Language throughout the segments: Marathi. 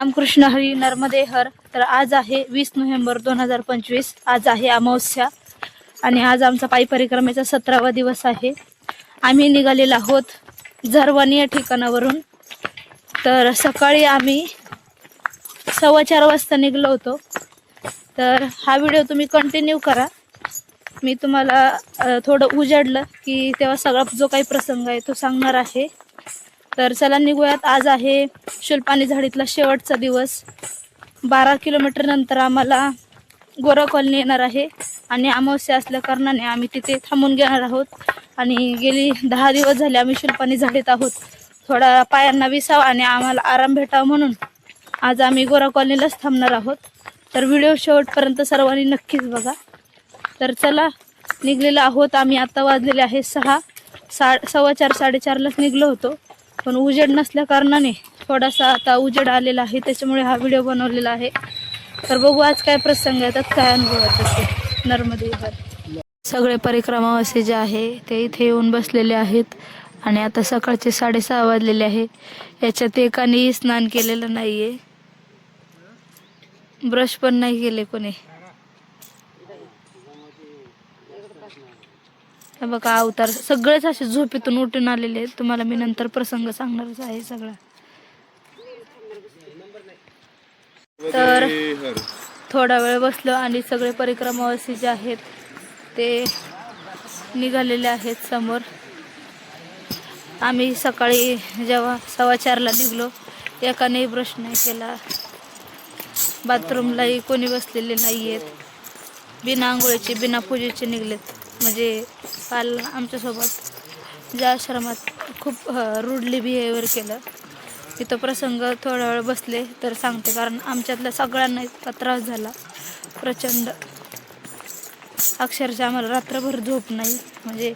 रामकृष्ण हरी नर्मदे हर तर आज आहे वीस नोव्हेंबर दोन हजार पंचवीस. आज आहे अमावस्या आणि आज आमचा पायी परिक्रमेचा सतरावा दिवस आहे. आम्ही निघालेलो आहोत झरवानी या ठिकाणावरून. तर सकाळी आम्ही सव्वा चार वाजता निघलो होतो. तर हा व्हिडिओ तुम्ही कंटिन्यू करा. मी तुम्हाला थोडं उजाडलं की तेव्हा सगळा जो काही प्रसंग आहे तो सांगणार आहे. तर चला निघूयात. आज आहे शुल्पानी झाडीतला शेवटचा दिवस. बारा किलोमीटर नंतर आम्हाला गोरा कॉलनी येणार आहे. आणि अमावस्या असल्या कारणाने आम्ही तिथे थांबून घेणार आहोत. आणि गेली दहा दिवस झाले आम्ही शुल्पानी झाडीत आहोत. थोडा पायांना विसावा आणि आम्हाला आराम भेटावा म्हणून आज आम्ही गोरा कॉलनीलाच थांबणार आहोत. तर व्हिडिओ शेवटपर्यंत सर्वांनी नक्कीच बघा. तर चला निघलेलो आहोत. आम्ही आता वाजलेले आहे सहा. सा सव्वा चार साडेचारलाच निघलो होतो. पण उजेड नसल्या कारणाने थोडासा आता उजेड आलेला आहे त्याच्यामुळे हा व्हिडिओ बनवलेला आहे. तर बघू आज काय प्रसंग येतात काय अनुभव असते नर्मदे सगळे परिक्रमावासी जे आहे ते इथे येऊन बसलेले आहेत आणि आता सकाळचे साडेसहा वाजलेले आहे. याच्यात एकानेही स्नान केलेलं नाहीये. ब्रश पण नाही केले कोणी. बघा अवतार सगळेच असे झोपेतून उठून आलेले आहेत. तुम्हाला मी नंतर प्रसंग सांगणारच आहे सगळा. तर थोडा वेळ बसलो आणि सगळे परिक्रमावासी जे आहेत ते निघालेले आहेत समोर. आम्ही सकाळी जेव्हा सव्वा चारला निघलो एकानेही ब्रश नाही केला बाथरूमलाही कोणी बसलेले नाही आहेत बिना आंघोळीचे बिना पूजेचे निघलेत. म्हणजे काल आमच्यासोबत ज्या आश्रमात खूप रूडली बिहेवियर केलं तिथं प्रसंग थोडा वेळ बसले तर सांगते. कारण आमच्यातल्या सगळ्यांना इतका त्रास झाला. प्रचंड. अक्षरशः आम्हाला रात्रभर झोप नाही. म्हणजे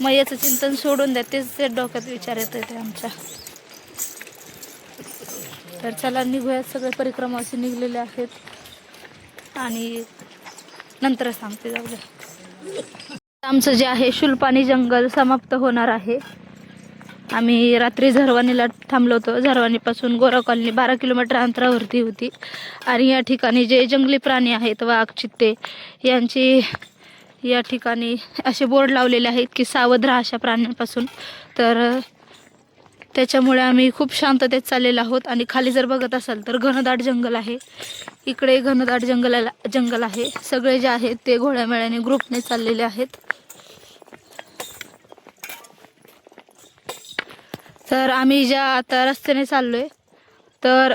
मैयाचं चिंतन सोडून द्या तेच ते डोक्यात विचार येत ते आमच्या. तर चला निघूयात. सगळे असे निघलेले आहेत. आणि नंतर सांगते जाऊ द्या. आमचं जे आहे शुल्पानी जंगल समाप्त होणार आहे. आम्ही रात्री झरवानीला थांबलो होतो. झरवानीपासून गोरा कॉलनी बारा किलोमीटर अंतरावरती होती. आणि या ठिकाणी जे जंगली प्राणी आहेत वाघ चित्ते यांची या ठिकाणी असे बोर्ड लावलेले आहेत की सावध राहा अशा प्राण्यांपासून. तर त्याच्यामुळे आम्ही खूप शांततेत चाललेलो आहोत. आणि खाली जर बघत असाल तर घनदाट जंगल आहे. इकडे घनदाट जंगलाला जंगल आहे. सगळे जे आहेत ते घोड्यामेळ्याने ग्रुपने चाललेले आहेत. तर आम्ही ज्या आता रस्त्याने चाललोय तर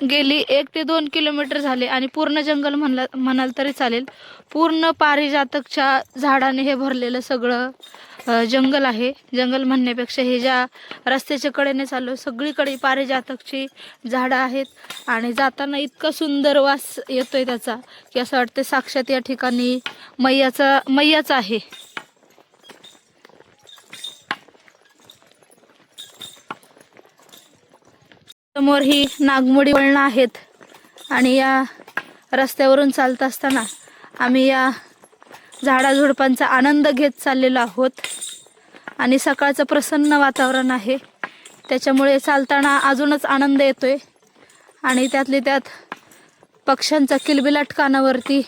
गेली एक ते दोन किलोमीटर झाले आणि पूर्ण जंगल म्हणला म्हणाल तरी चालेल. पूर्ण पारिजातकच्या झाडाने हे भरलेलं सगळं. जंगल आहे. जंगल म्हणण्यापेक्षा हे ज्या रस्त्याच्या कडेने चाललो सगळीकडे पारिजातकची झाडं आहेत आणि जाताना इतका सुंदर वास येतोय त्याचा की असं वाटतं साक्षात या ठिकाणी मैयाचा मैयाचा आहे. समोर ही नागमोडी वळणं आहेत आणि या रस्त्यावरून चालत असताना आम्ही या झाडाझुडपांचा आनंद घेत चाललेलो आहोत. आणि सकाळचं प्रसन्न वातावरण आहे. त्याच्यामुळे चालताना अजूनच आनंद येतोय. आणि त्यातली त्यात पक्ष्यांचा किलबिलाट कानावरती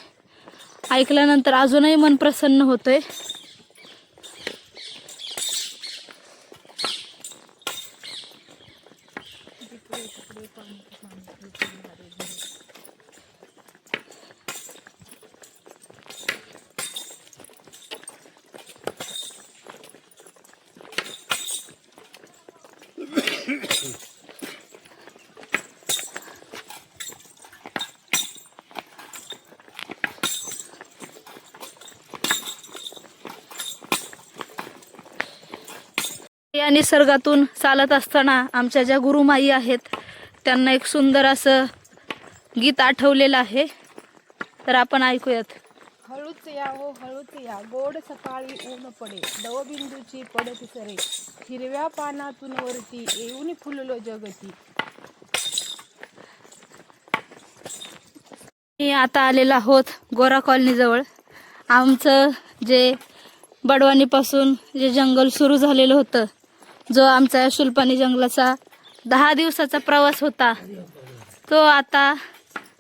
ऐकल्यानंतर अजूनही मन प्रसन्न होतोय. या निसर्गातून चालत असताना आमच्या ज्या गुरुमाई आहेत त्यांना एक सुंदर असं गीत आठवलेलं आहे. तर आपण ऐकूयात. हळूच या हो हळूच या. गोड सकाळी ऊन पडे दवबिंदूची पडत सरे. हिरव्या पानातून वरती येऊन फुललो जगती. मी आता आलेलो आहोत गोरा कॉलनीजवळ. आमचं जे बडवानीपासून जे जंगल सुरू झालेलं होतं जो आमचा शुल्पानी जंगलाचा दहा दिवसाचा प्रवास होता तो आता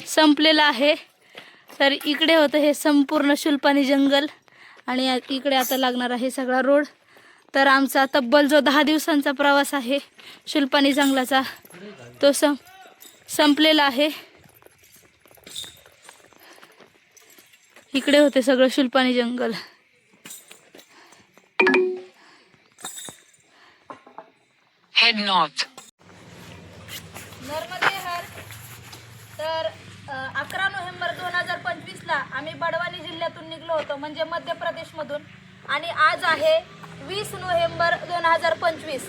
संपलेला आहे. तर इकडे होतं हे संपूर्ण शुल्पानी जंगल आणि इकडे आता लागणार आहे सगळा रोड. तर आमचा तब्बल जो दहा दिवसांचा प्रवास आहे शुल्पानी जंगलाचा तो सं संपलेला आहे. इकडे होते सगळं शुल्पानी जंगल. हेड नॉर्थ नर्मदे हर तर अकरा नोव्हेंबर दोन हजार पंचवीसला आम्ही बडवानी जिल्ह्यातून निघलो होतो म्हणजे मध्य प्रदेशमधून आणि आज आहे वीस नोव्हेंबर दोन हजार पंचवीस.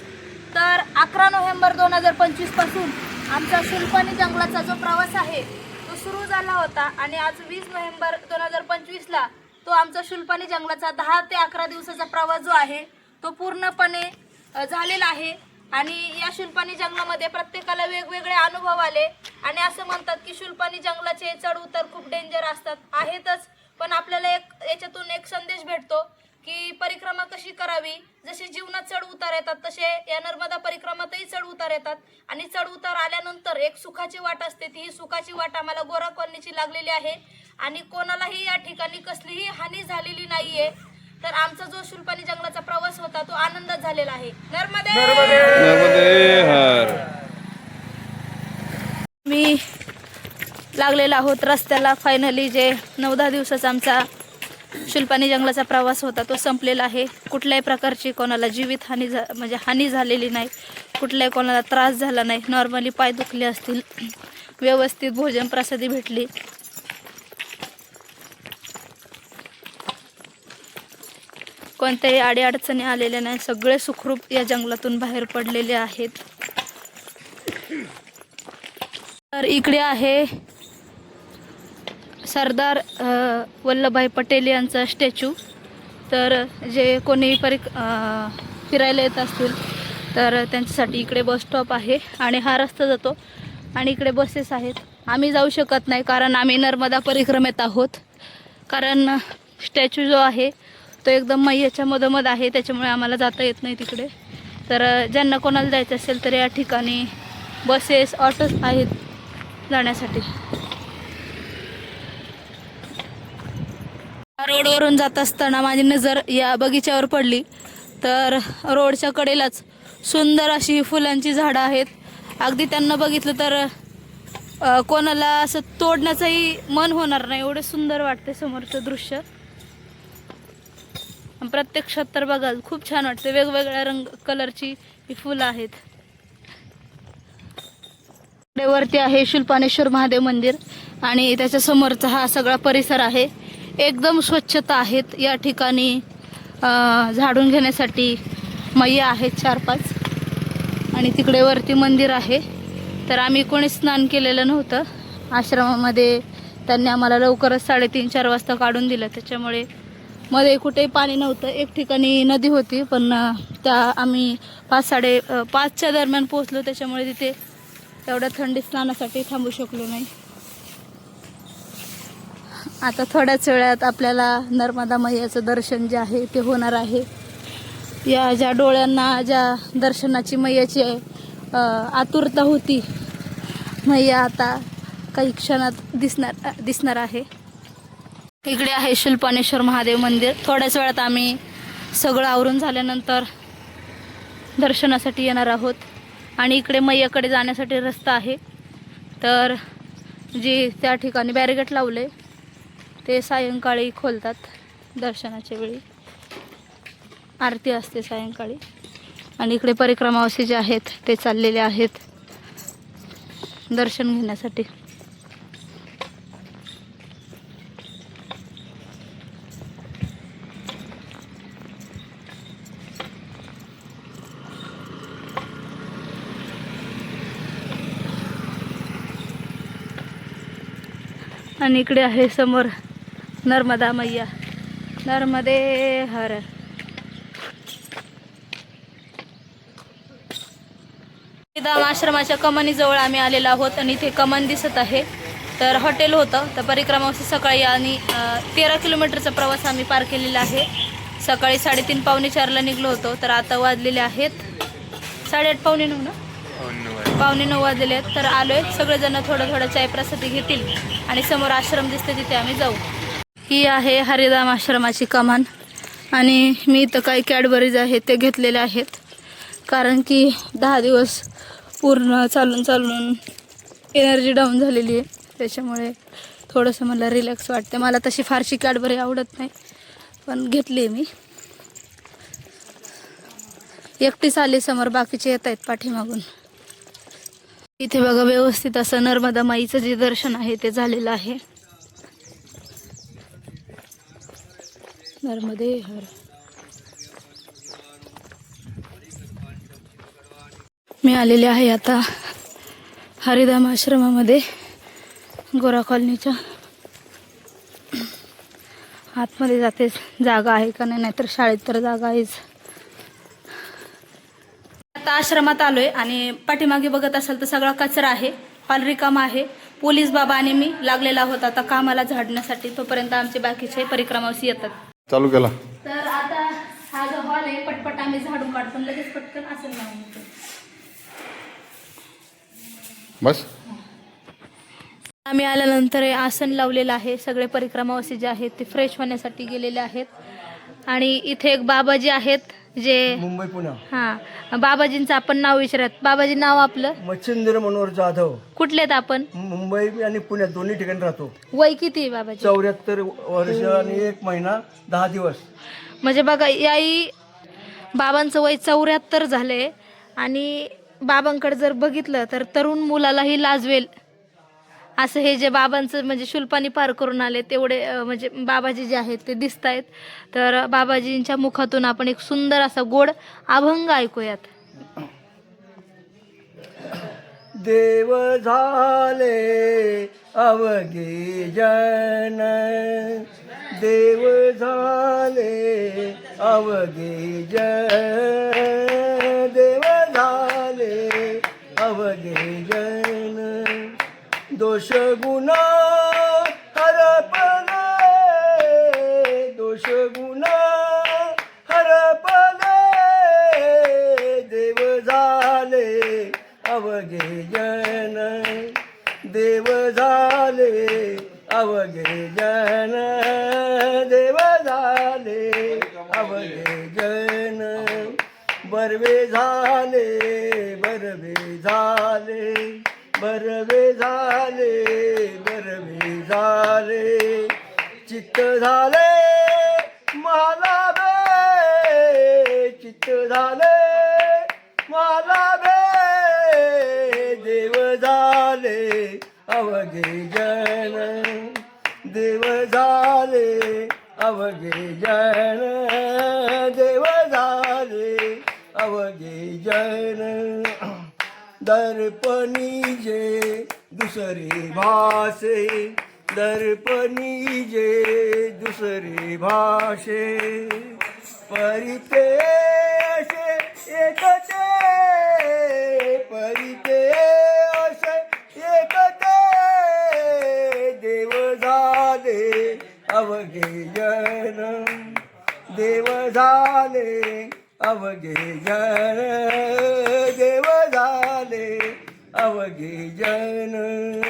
तर अकरा नोव्हेंबर दोन हजार पंचवीसपासून आमचा शिल्पानी जंगलाचा जो प्रवास आहे तो सुरू झाला होता. आणि आज वीस नोव्हेंबर दोन हजार पंचवीसला तो आमचा शुल्पानी जंगलाचा दहा ते अकरा दिवसाचा प्रवास जो आहे तो पूर्णपणे झालेला आहे. आणि या शुल्पानी जंगलामध्ये प्रत्येकाला वेगवेगळे अनुभव आले. आणि असं म्हणतात की शुल्पानी जंगलाचे चढ उतर खूप डेंजर असतात. आहेतच पण आपल्याला एक याच्यातून एक संदेश भेटतो की परिक्रमा कशी करावी? जसे जीवनात चढ उतार येतात तसे या नर्मदा परिक्रमातही चढ उतार येतात. आणि चढ उतार आल्यानंतर एक सुखाची वाट असते. ती सुखाची वाट आम्हाला गोरा कॉलनीची लागलेली आहे. आणि कोणालाही या ठिकाणी कसलीही हानी झालेली नाहीये. तर आमचा जो शुल्पानी जंगलाचा प्रवास होता तो आनंदात झालेला आहे. नर्मदे! नर्मदे! हर. मी लागलेला आहोत रस्त्याला. फायनली जे नऊ दहा दिवसाचा आमचा शुल्पानी जंगलाचा प्रवास होता तो संपलेला आहे. कुठल्याही प्रकारची कोणाला जीवित हानी झा म्हणजे हानी झालेली नाही. कुठल्याही कोणाला त्रास झाला नाही. नॉर्मली पाय दुखले असतील. व्यवस्थित भोजन प्रसादी भेटली. कोणत्याही अडीअडचणी आलेल्या नाही. सगळे सुखरूप या जंगलातून बाहेर पडलेले आहेत. तर इकडे आहे सरदार वल्लभभाई पटेल यांचा स्टॅच्यू. तर जे कोणी परिक फिरायला येत असतील तर त्यांच्यासाठी इकडे बस स्टॉप आहे आणि हा रस्ता जातो. आणि इकडे बसेस आहेत. आम्ही जाऊ शकत नाही कारण आम्ही नर्मदा परिक्रमेत आहोत. कारण स्टॅच्यू जो आहे तो एकदम मैयाच्या मधोमध आहे त्याच्यामुळे आम्हाला जाता येत नाही तिकडे. तर ज्यांना कोणाला जायचं असेल तर या ठिकाणी बसेस ऑटोज आहेत जाण्यासाठी. रोडवरून जात असताना माझी नजर या बगीच्यावर पडली. तर रोडच्या कडेलाच सुंदर अशी फुलांची झाडं आहेत. अगदी त्यांना बघितलं तर कोणाला असं तोडण्याचंही मन होणार नाही. एवढं सुंदर वाटते समोरचं दृश्य. प्रत्यक्षात तर बघाल खूप छान वाटते वेगवेगळ्या रंग कलरची ही फुलं आहेत. इकडे वरती आहे शुल्पानेश्वर महादेव मंदिर आणि त्याच्या समोरचा हा सगळा परिसर आहे. एकदम स्वच्छता आहेत. या ठिकाणी झाडून घेण्यासाठी मैया आहेत चार पाच. आणि तिकडे वरती मंदिर आहे. तर आम्ही कोणी स्नान केलेलं नव्हतं. आश्रमामध्ये त्यांनी आम्हाला लवकरच साडेतीन चार वाजता काढून दिलं. त्याच्यामुळे मध्ये कुठेही पाणी नव्हतं. एक ठिकाणी नदी होती पण त्या आम्ही पाच साडे पाचच्या दरम्यान पोहोचलो. त्याच्यामुळे तिथे एवढ्या थंडी स्नानासाठी थांबू शकलो नाही. आता थोड्याच वेळात आपल्याला नर्मदा मैयाचं दर्शन जे आहे ते होणार आहे. या ज्या डोळ्यांना ज्या दर्शनाची मैयाची आतुरता होती मैया आता काही क्षणात दिसणार दिसणार आहे. इकडे आहे शिल्पानेश्वर महादेव मंदिर. थोड्याच वेळात आम्ही सगळं आवरून झाल्यानंतर दर्शनासाठी येणार आहोत. आणि इकडे मैयाकडे जाण्यासाठी रस्ता आहे. तर जी त्या ठिकाणी बॅरिगेट लावले ते सायंकाळी खोलतात दर्शनाच्या वेळी. आरती असते सायंकाळी. आणि इकडे परिक्रमावसी जे आहेत ते चाललेले आहेत दर्शन घेण्यासाठी. आणि इकडे आहे समोर नर्मदा मैया. नर्मदे हर. धाम आश्रमाच्या कमानीजवळ आम्ही आलेलो आहोत आणि इथे कमान दिसत आहे. तर हॉटेल होतं. तर परिक्रमा सकाळी आणि तेरा किलोमीटरचा प्रवास आम्ही पार केलेला आहे. सकाळी साडेतीन पावणे चारला निघलो होतो. तर आता वाजलेले आहेत साडेआठ पावणे नऊ ना पावणे नऊ वाजलेले आहेत तर आलोय. सगळेजण थोडं थोडं चाय प्रसादी घेतील आणि समोर आश्रम दिसते तिथे आम्ही जाऊ. ही आहे हरिधाम आश्रमाची कमान आणि मी इथं काही कॅडबरीज आहेत ते घेतलेले आहेत. कारण की दहा दिवस पूर्ण चालून चालून एनर्जी डाऊन झालेली आहे. त्याच्यामुळे थोडंसं मला रिलॅक्स वाटते मला तशी फारशी कॅडबरी आवडत नाही पण घेतली मी. एकटीच आली समोर बाकीचे येत आहेत पाठीमागून. इथे बघा व्यवस्थित असं नर्मदा माईचं जे दर्शन आहे ते झालेलं आहे. नर्मदे हर. मी आलेले आहे आता हरिधाम आश्रमामध्ये गोरा कॉलनीच्या. आतमध्ये जाते जागा आहे का नाही नाहीतर शाळेत तर जागा आहेच. आता आश्रमात आलोय आणि पाठीमागे बघत असाल तर सगळा कचरा आहे. हॉल रिकामा आहे. पोलीस बाबा आणि मी लागलेला आहोत आता कामाला झाडण्यासाठी. तोपर्यंत आमचे बाकीचे परिक्रमावशी येतात. चालू केला. तर आता हा जो हॉल आहे पटपट आम्ही झाडून काढतो लगेच पटकन असेल ना बस. आम्ही आल्यानंतर हे आसन लावलेलं आहे. सगळे परिक्रमावासी जे आहेत ते फ्रेश होण्यासाठी गेलेले आहेत. आणि इथे एक बाबाजी आहेत. जे मुंबई पुणे. हा. बाबाजींचं आपण नाव विचारत. बाबाजी नाव आपलं? मच्छिंद्र मनोहर जाधव. कुठले आहेत आपण? मुंबई आणि पुण्यात दोन्ही ठिकाणी राहतो. वय किती आहे बाबाजी? चौऱ्याहत्तर वर्ष आणि एक महिना दहा दिवस. म्हणजे बघा याही बाबांचं वय चौऱ्याहत्तर झालंय आणि बाबांकडे जर बघितलं तर तरुण मुलालाही लाजवेल. असं हे जे बाबांचं म्हणजे शुल्पानी पार करून आले तेवढे म्हणजे बाबाजी जे आहेत ते दिसत आहेत तर बाबाजींच्या मुखातून आपण एक सुंदर असा गोड अभंग ऐकूयात. देव झाले अवघे जन. देव झाले अवघे जन. देव झाले अवघे जन. दोष गुना हरपले दोष गुना हरपले देव झाले अवघे जन देव झाले अवघे जन देव झाले अवघे जन. बरवे झाले बरवे झाले बरवे झाले बरवे झाले. चित्त झाले मला बे. चित्त झाले मला बे. देव झाले अवघे जन. देव झाले अवघे जन. देव झाले अवघे जन. दर्पणी जे दुसरे भाषे दर्पणी जे दुसरे भाषे. परिते असे एकते परिते असे एकते. देव झाले अवघे जन देव झाले अवघे जन देव झाले. अवघे जन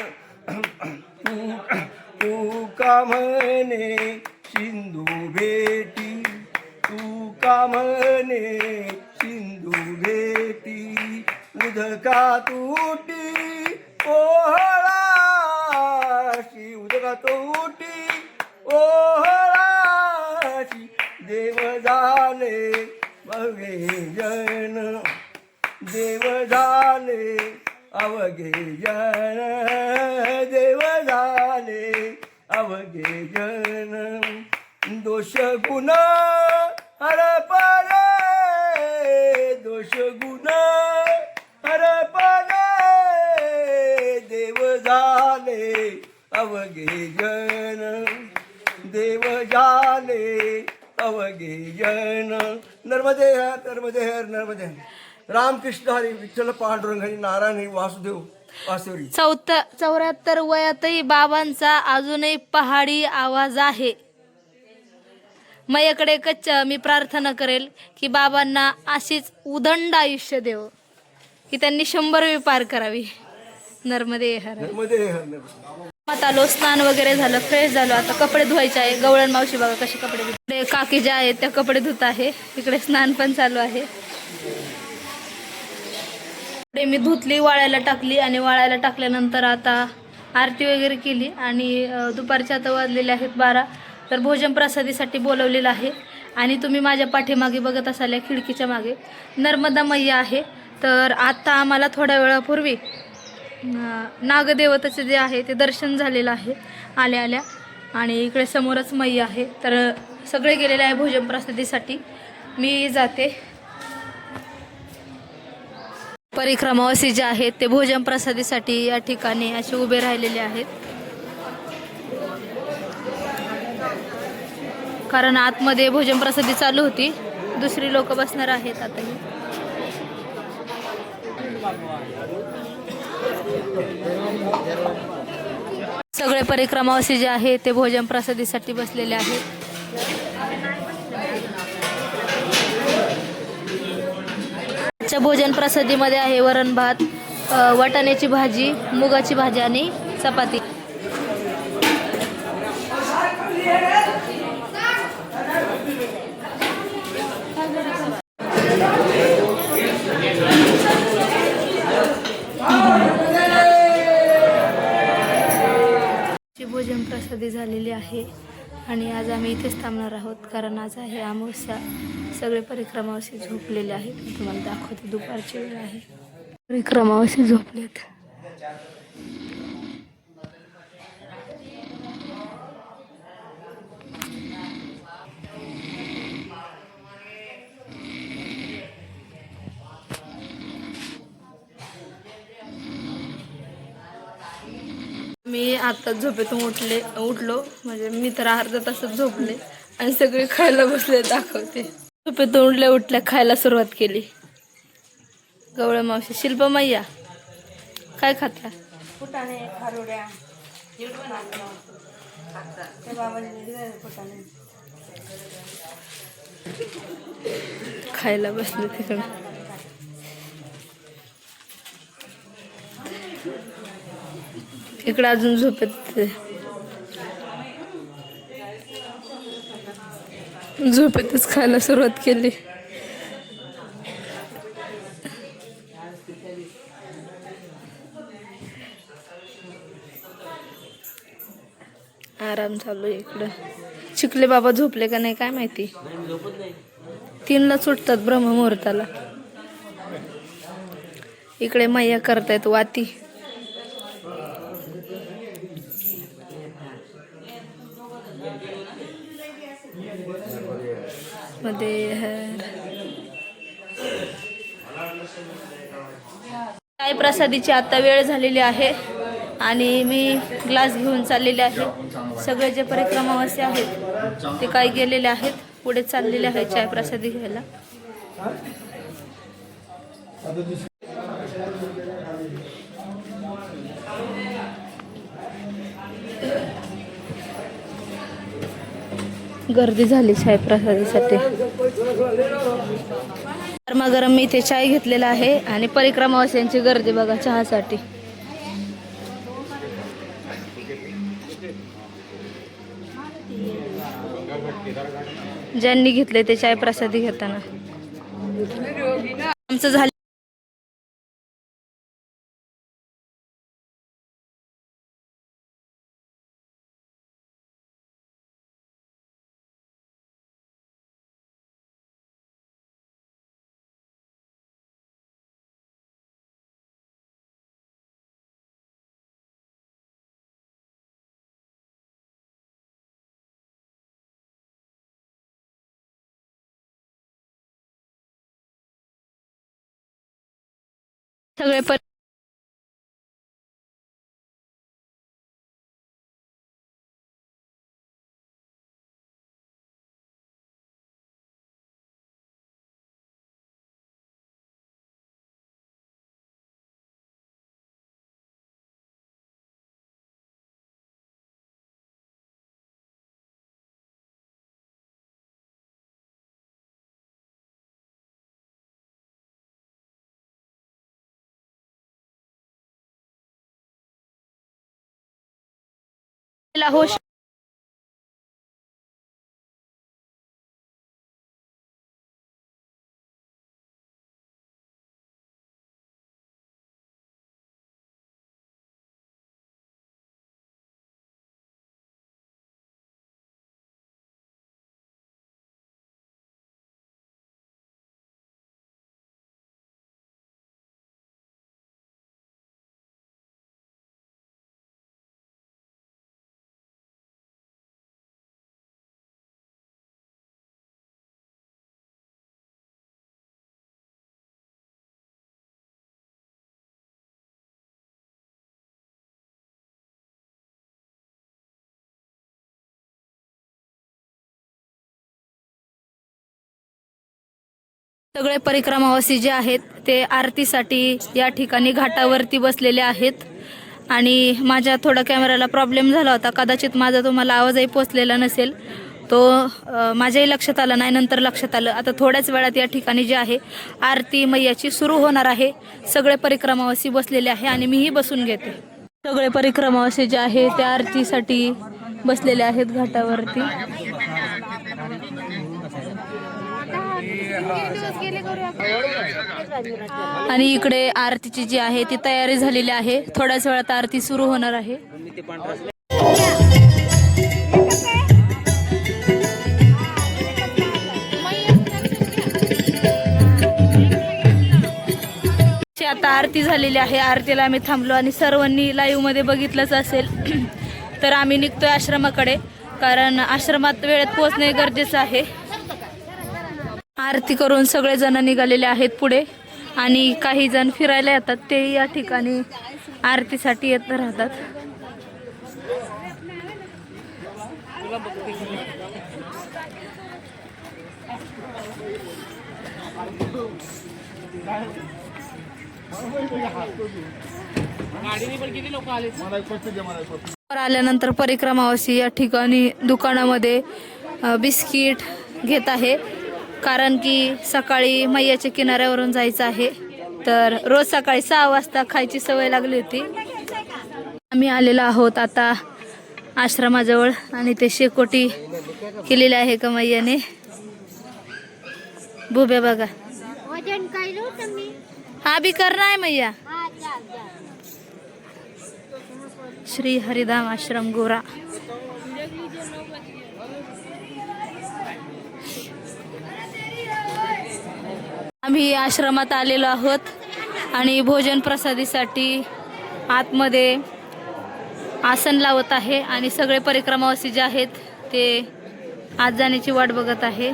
तू का म्हणे सिंधू भेटी? तू का म्हणे सिंधू भेटी? उदका तुटी ओहळाशी उदका तुटी ओहळाशी देव झाले. बघे जन देव झाले अवघे जन देव झाले अवघे जन दोष गुण हरपले दोष गुण हरपले देव झाले अवघे जन देव झाले अवघे जन नर्मदे हर नर्मदे हर नर्मदे हर. रामकृष्ण हरी विठ्ठल पांडुरंग हरी नारायण हरी वासुदेव वासुरी चौथ चौऱ्याहत्तर वयातही बाबांचा अजूनही पहाडी आवाज आहे. मयाकडे कच्च मी प्रार्थना करेल की बाबांना अशीच उदंड आयुष्य देव की त्यांनी शंभरवी पार करावी. नर्मदे हरमध्ये आता आलो स्नान वगैरे झालं फ्रेश झालो. आता कपडे धुवायचे आहे. गवळण मावशी बघा कसे कपडे धुते. काकी ज्या आहेत त्या कपडे धुत आहे. इकडे स्नान पण चालू आहे. कपडे मी धुतली वाळायला टाकली आणि वाळायला टाकल्यानंतर आता आरती वगैरे केली आणि दुपारचे दुपारच्या आता वाजलेले आहेत बारा. तर भोजन प्रसादीसाठी बोलवलेलं आहे. आणि तुम्ही माझ्या पाठीमागे बघत असाल या खिडकीच्या मागे. नर्मदा मैया आहे. तर आता आम्हाला थोड्या वेळापूर्वी नागदेवताचे जे आहे ते दर्शन झालेलं आहे. आल्या आल्या. आणि इकडे समोरच मई आहे. तर सगळे गेलेले आहे भोजन प्रसादीसाठी. मी जाते. परिक्रमावासी जे आहेत ते भोजन प्रसादीसाठी या ठिकाणी असे उभे राहिलेले आहेत. कारण आतमध्ये भोजन प्रसादी चालू होती. दुसरी लोक बसणार आहेत आताही. सगळे परिक्रमावासी जे आहे ते भोजन प्रसादीसाठी बसलेले आहेत. आजच्या भोजन प्रसादीमध्ये आहे वरण भात वाटाण्याची भाजी मुगाची भाजी आणि चपाती. भोजन झालेली आहे. आणि आज आम्ही इथेच थांबणार आहोत. कारण आज आहे अमावस्या. सगळे परिक्रमावशी झोपलेले आहेत. मी तुम्हाला दाखवते दुपारची वेळ आहे. परिक्रमावशी झोपलेत. मी आता झोपेतून उठले उठलो. म्हणजे मी तर अर्धा तासात झोपले. आणि सगळे खायला बसले दाखवते. झोपेतून उठल्या उठल्या खायला सुरुवात केली. गवळ मावशी शिल्प मैया काय खाता? फुटाणे खारोड्या. ते बाबाने फुटाणे. खायला बसले तिकडे. इकडे अजून झोपेत झोपेतच खायला सुरुवात केली. आराम चालू आहे इकडं. शिकले बाबा झोपले का नाही काय माहिती? तीनला सुटतात ब्रह्ममुहूर्ताला. इकडे मैया करतायत वाती. मध्ये प्रसादीची आता वेळ झालेली आहे आणि मी ग्लास घेऊन चाललेले आहे. सगळे जे परिक्रमावासी आहेत ते काही गेलेले आहेत पुढे चाललेले आहेत चाय प्रसादी घ्यायला. गर्दी झाली चाय प्रसादीसाठी गरमागरम मी इथे चाय घेतलेला आहे आणि परिक्रमावासियांची गर्दी बघा चहासाठी. ज्यांनी घेतले ते चाय प्रसादी घेताना. आमचं झालं सगळे पर हो सगळे परिक्रमावासी जे आहेत ते आरतीसाठी या ठिकाणी घाटावरती बसलेले आहेत. आणि माझ्या थोडा कॅमेराला प्रॉब्लेम झाला होता. कदाचित माझा तुम्हाला आवाजही पोचलेला नसेल. तो माझ्याही लक्षात आला नाही नंतर लक्षात आलं. आता थोड्याच वेळात या ठिकाणी जे आहे आरती मैयाची सुरू होणार आहे. सगळे परिक्रमावासी बसलेले आहे आणि मीही बसून घेते. सगळे परिक्रमावासी जे आहे ते आरतीसाठी बसलेले आहेत घाटावरती. आणि इकडे आरतीची जी आहे ती तयारी झालेली आहे. थोड्याच वेळात आरती सुरू होणार आहे. आता आरती झालेली आहे. आरतीला आम्ही थांबलो आणि सर्वांनी लाईव्हमध्ये बघितलंच असेल. तर आम्ही निघतोय आश्रमाकडे कारण आश्रमात वेळेत पोहोचणे गरजेचं आहे. आरती करून सगळे जण निघालेले आहेत पुढे आणि काही जण फिरायला येतात. ते या ठिकाणी आरतीसाठी येत राहतात. वर आल्यानंतर परिक्रमावासी या ठिकाणी दुकानामध्ये बिस्किट घेत आहे. कारण की सकाळी मैयाच्या किनाऱ्यावरून जायचं आहे. तर रोज सकाळी सहा वाजता खायची सवय लागली होती. आम्ही आलेलो आहोत आता आश्रमाजवळ आणि ते शेकोटी केलेले आहे का मैयाने? बुब्या बघा. हा बी करणार आहे मैया. हा श्री हरिधाम आश्रम गोरा. आम्ही आश्रमात आलेलो आहोत आणि भोजन प्रसादीसाठी आतमध्ये आसन लावत आहे आणि सगळे परिक्रमावासी जे आहेत ते आत जाण्याची वाट बघत आहे.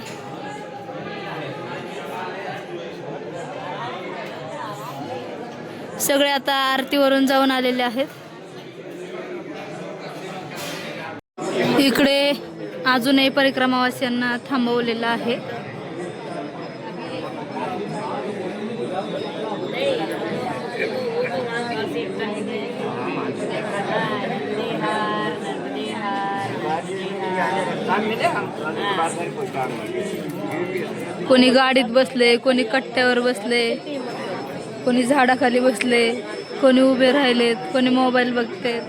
सगळे आता आरतीवरून जाऊन आलेले आहेत. इकडे अजूनही परिक्रमावासियांना थांबवलेलं आहे. कोणी गाडीत बसले कोणी कट्ट्यावर बसले कोणी झाडाखाली बसले कोणी उभे राहिलेत कोणी मोबाईल बघतेत.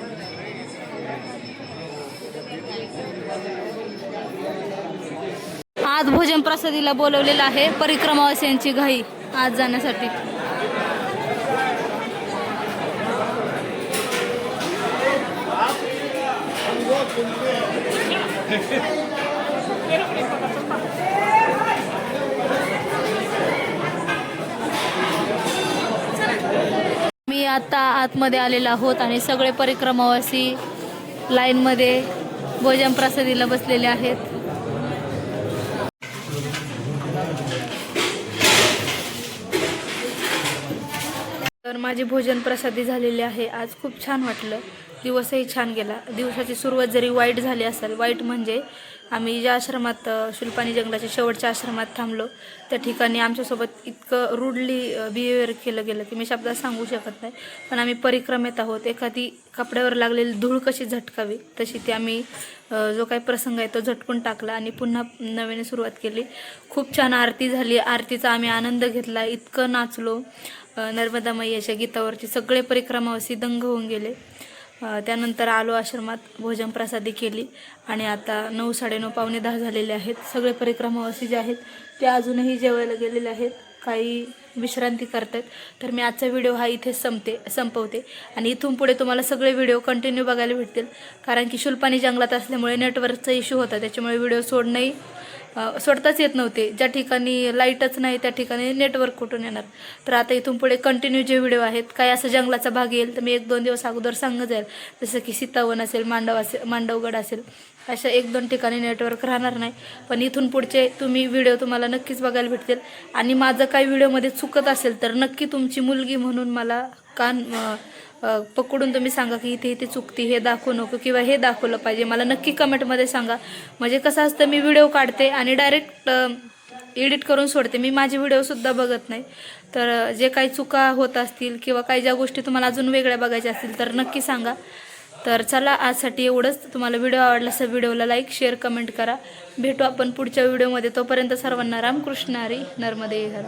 आज भोजन प्रसादीला बोलवलेलं आहे परिक्रमावासियांची घाई. आज जाण्यासाठी. मी आता आतमध्ये आलेलो आहोत आणि सगळे परिक्रमावासी लाईनमध्ये भोजन प्रसादीला बसलेले आहेत. तर माझी भोजन प्रसादी झालेली आहे. आज खूप छान वाटलं. दिवसही छान गेला. दिवसाची सुरुवात जरी वाईट झाली असेल वाईट म्हणजे आम्ही ज्या आश्रमात शिल्पानी शुल्पानी जंगलाच्या शेवटच्या आश्रमात थांबलो त्या ठिकाणी आमच्यासोबत इतकं रूडली बिहेवियर केलं गेलं की मी शब्दात सांगू शकत नाही. पण आम्ही परिक्रमेत आहोत. एखादी कपड्यावर लागलेली धूळ कशी झटकावी तशी ती आम्ही जो काही प्रसंग आहे तो झटकून टाकला आणि पुन्हा नव्याने सुरुवात केली. खूप छान आरती झाली. आरतीचा आम्ही आनंद घेतला. इतकं नाचलो. नर्मदामाई नर्मदा मैयाच्या सगळे परिक्रमावरती दंग होऊन गेले. त्यानंतर आलो आश्रमात भोजन प्रसादी केली. आणि आता नऊ साडेनऊ पावणे दहा झालेले आहेत. सगळे परिक्रमावासी जे आहेत ते अजूनही जेवायला गेलेले आहेत. काही विश्रांती करतात तर मी आजचा व्हिडिओ हा इथेच संपते संपवते. आणि इथून पुढे तुम्हाला सगळे व्हिडिओ कंटिन्यू बघायला भेटतील. कारण की शुल्पानी जंगलात असल्यामुळे नेटवर्कचा इश्यू होता. त्याच्यामुळे व्हिडिओ सोडणंही सोडताच येत नव्हते. ज्या ठिकाणी लाईटच नाही त्या ठिकाणी नेटवर्क कुठून येणार? तर आता इथून पुढे कंटिन्यू जे व्हिडिओ आहेत काय असं जंगलाचा भाग येईल तर मी एक दोन दिवस अगोदर सांगत जाईल. जसं की सीतावन असेल मांडव असेल मांडवगड असेल अशा एक दोन ठिकाणी नेटवर्क राहणार नाही. पण इथून पुढचे तुम्ही व्हिडिओ तुम्हाला नक्कीच बघायला भेटतील. आणि माझं काही व्हिडिओमध्ये चुकत असेल तर नक्की तुमची मुलगी म्हणून मला कान पकडून तुम्ही सांगा की इथे इथे चुकती हे दाखवू नको किंवा हे दाखवलं पाहिजे. मला नक्की कमेंटमध्ये सांगा. म्हणजे कसं असतं मी व्हिडिओ काढते आणि डायरेक्ट एडिट करून सोडते. मी माझे व्हिडिओसुद्धा बघत नाही. तर जे काही चुका होत असतील किंवा काही ज्या गोष्टी तुम्हाला अजून वेगळ्या बघायच्या असतील तर नक्की सांगा. तर चला आजसाठी एवढंच. तुम्हाला व्हिडिओ आवडला असं व्हिडिओला लाईक शेअर कमेंट करा. भेटू आपण पुढच्या व्हिडिओमध्ये. तोपर्यंत सर्वांना रामकृष्ण हरी नर्मदे हर.